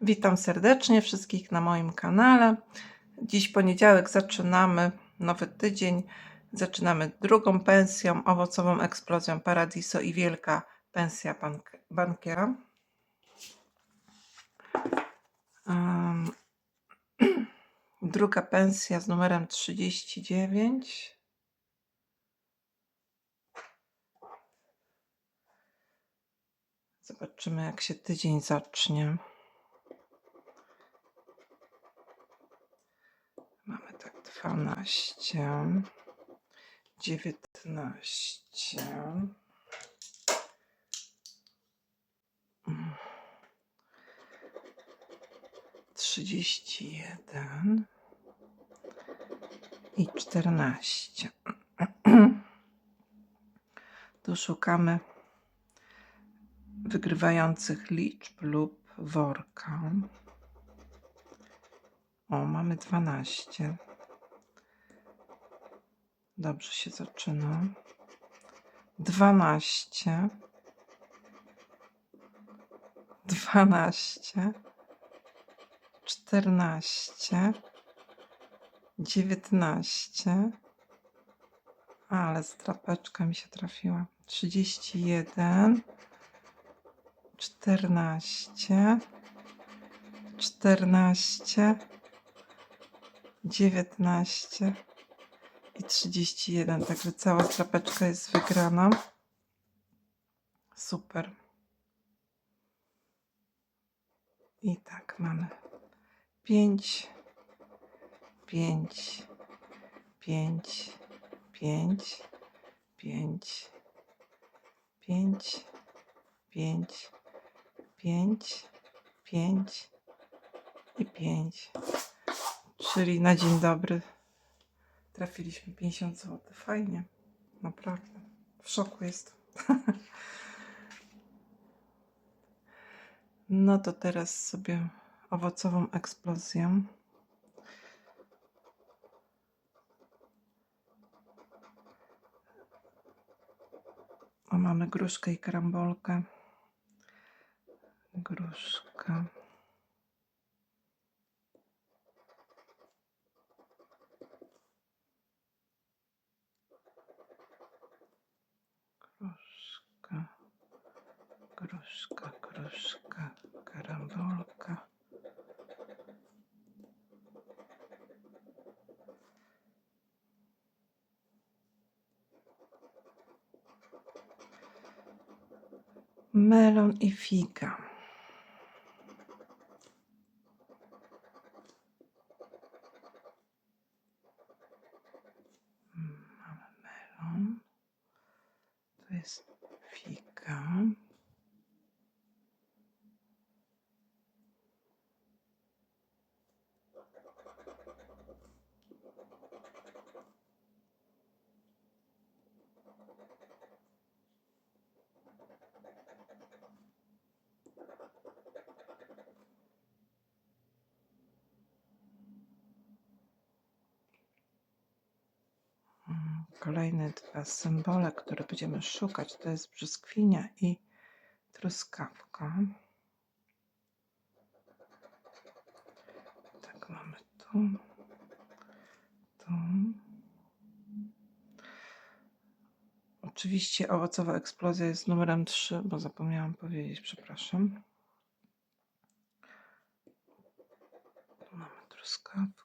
Witam serdecznie wszystkich na moim kanale. Dziś poniedziałek zaczynamy nowy tydzień. Zaczynamy drugą pensją, owocową eksplozją Paradiso i wielka pensja bank- bankiera. Em, Druga pensja z numerem 39. Zobaczymy, jak się tydzień zacznie. Mamy 12, 19, mm, 31 i 14. Tu szukamy wygrywających liczb lub worka. O, mamy 12. Dobrze się zaczyna. 12. 12. 14. 19. Ale strapeczka mi się trafiła. 31. 14. 14. 19 i 31. Także cała strapeczka jest wygrana. Super. I tak mamy 5, 5, 5, 5, 5, 5, 5, 5, 5 i 5. Czyli na dzień dobry trafiliśmy 50 zł. Fajnie. Naprawdę. W szoku jest. No to teraz sobie owocową eksplozję. O, mamy gruszkę i karambolkę. Gruszka. Gruszka, gruszka, karambolka. Melon i figa. Mm, Mamy melon. To jest figa. Kolejne dwa symbole, które będziemy szukać, to jest brzoskwinia i truskawka. Tak, mamy tu, tu. Oczywiście owocowa eksplozja jest numerem 3, bo zapomniałam powiedzieć, przepraszam. Tu mamy truskawkę.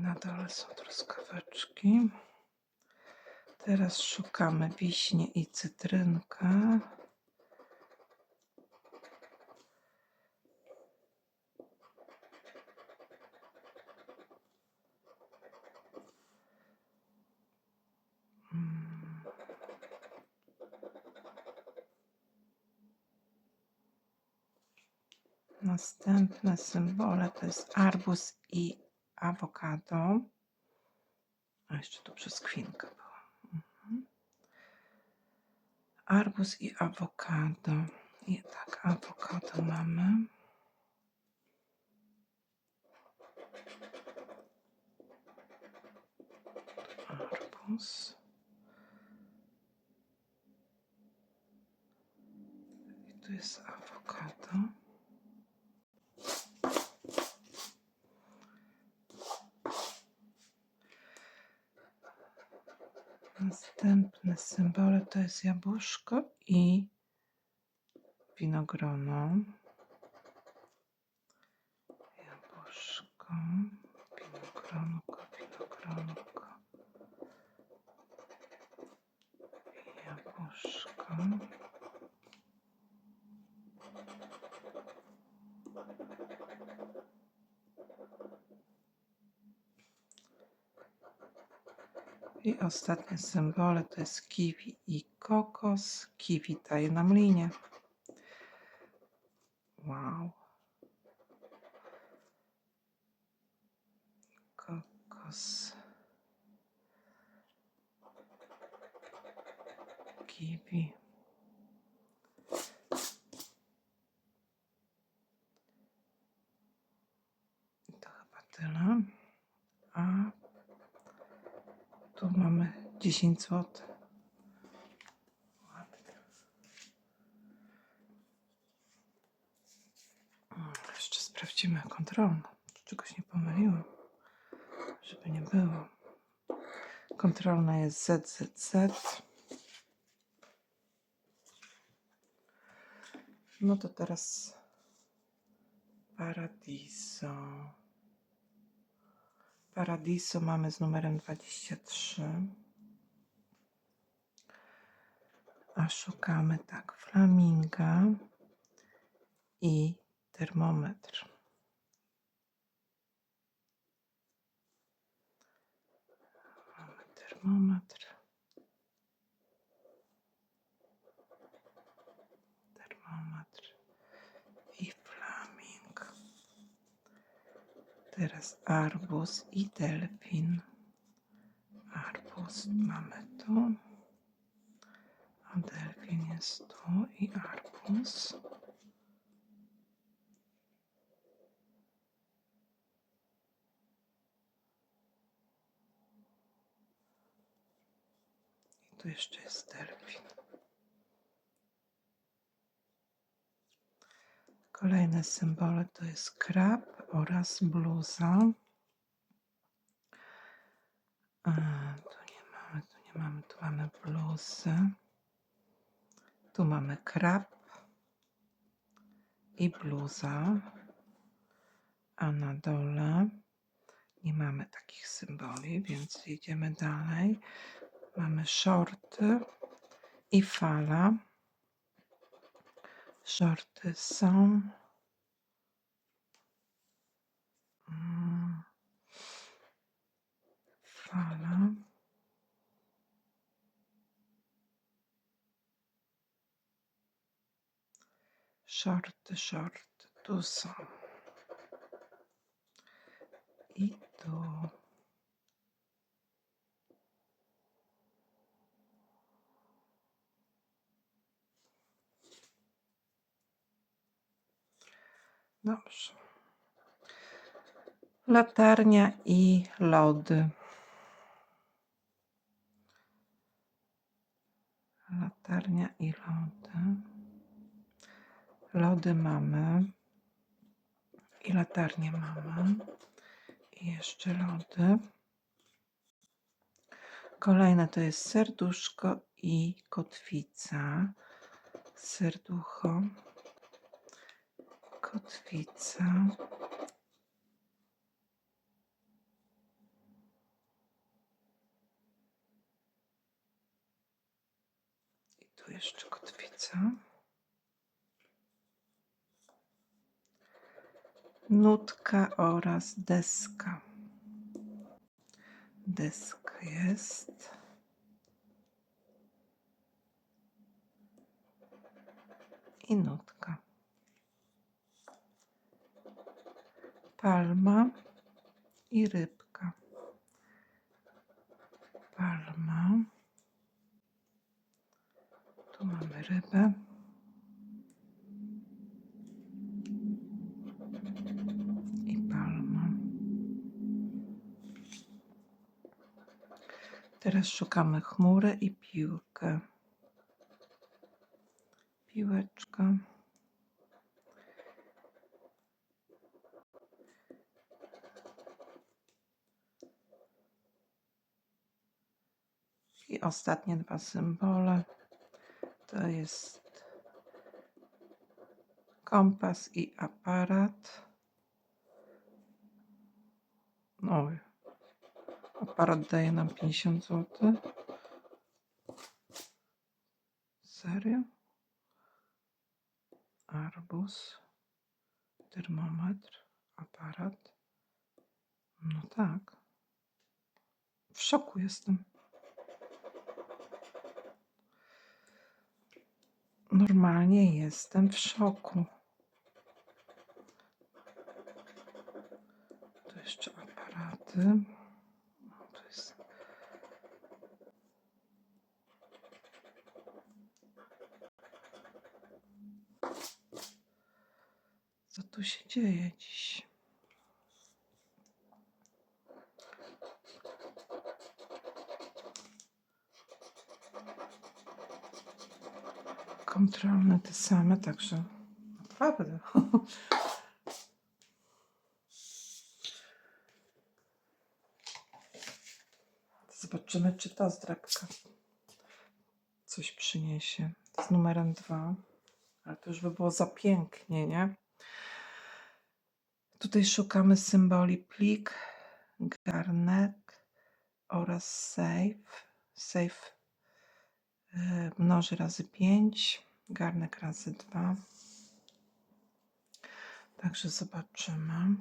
I na dole są truskaweczki. Teraz szukamy wiśnie i cytrynkę. Mm. Następne symbole to jest arbuz i awokado. A jeszcze tu brzoskwinka była. Mhm. Arbuz i awokado. I tak, awokado mamy. Arbuz. I tu jest awokado. Następne symbole to jest jabłuszko i winogrono. Jabłuszko, winogronko, winogronko. Jabłuszko. I ostatnie symbole to jest kiwi i kokos. Kiwi daje nam linię. Wow. Kokos. Kiwi. I to chyba tyle. A tu mamy 10 zł. Jeszcze sprawdzimy kontrolną, czy czegoś nie pomyliłam, żeby nie było. Kontrolna jest ZZZ. No to teraz Paradiso. Paradiso mamy z numerem 23. A szukamy tak, flaminga i termometr. Mamy termometr. Termometr i flaming. Teraz arbuz i delfin. Arbuz mamy tu. A delfin jest tu i arbuz. I tu jeszcze jest delfin. Kolejne symbole to jest krab oraz bluza. A, tu nie mamy, tu nie mamy, tu mamy bluzę. Tu mamy krab i bluza. A na dole nie mamy takich symboli, więc idziemy dalej. Mamy shorty i fala. Shorty są. Mm, Fala. Shorty, shorty. Tu są. I tu. Dobrze. Latarnia i lody. Latarnia i lody. Lody mamy. I latarnię mamy. I jeszcze lody. Kolejne to jest serduszko i kotwica. Serducho. Kotwica. I tu jeszcze kotwica. Nutka oraz deska. Deska jest. I nutka. Palma i rybka. Palma. Tu mamy rybę. I palma. Teraz szukamy chmury i piłkę. Piłeczka. I ostatnie dwa symbole to jest kompas i aparat. Oj, aparat daje nam 50 zł. Serio? Arbus, termometr, aparat. No tak. W szoku jestem. Normalnie jestem w szoku. Tu jeszcze aparaty. No, to jest. Co tu się dzieje dziś? Kontrolne te same, także naprawdę. Zobaczymy, czy ta zdrabka coś przyniesie. Z numerem dwa. Ale to już by było za pięknie, nie? Tutaj szukamy symboli plik, garnek oraz save. Save y, mnoży razy 5, garnek razy 2. Także zobaczymy.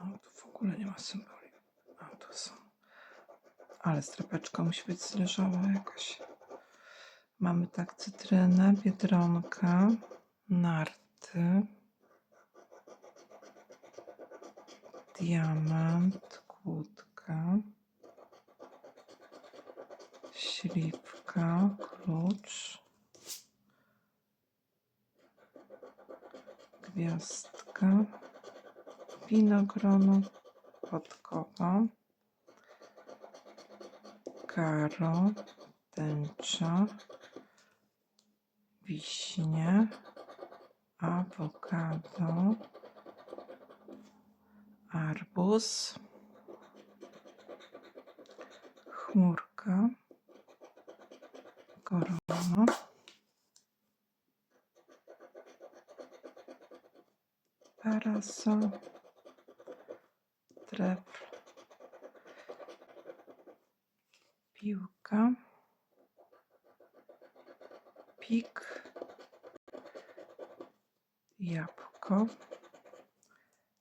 O, tu w ogóle nie ma symboli. A, tu są. Ale strapeczka musi być zleżała jakaś. Mamy tak cytrynę, biedronka, narty, diament, kłódka, śliwka, klucz, gwiazdka, winogrono, podkowa, karo, tęcza, wiśnie, awokado, arbuz, chmurka, korona, parasol, trefl, piłka, pik, jabłko,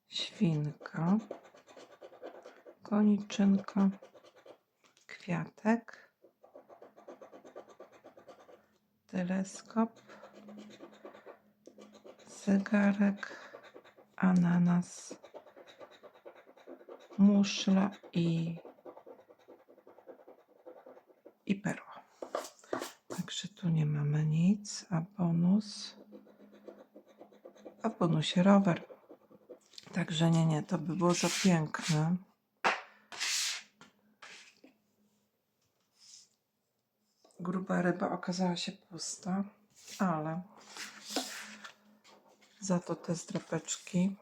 świnka, koniczynka, kwiatek, teleskop, zegarek, ananas, muszla i, i perła. Tu nie mamy nic, a bonus. A w bonusie rower. Także nie, nie, to by było za piękne. Gruba ryba okazała się pusta, ale za to te zdrapeczki.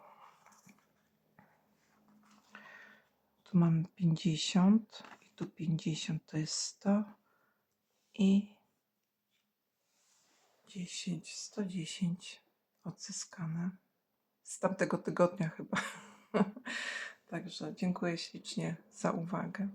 Tu mamy 50 i tu 50 to jest 100 i 10, 110 odzyskane z tamtego tygodnia chyba. Także dziękuję ślicznie za uwagę.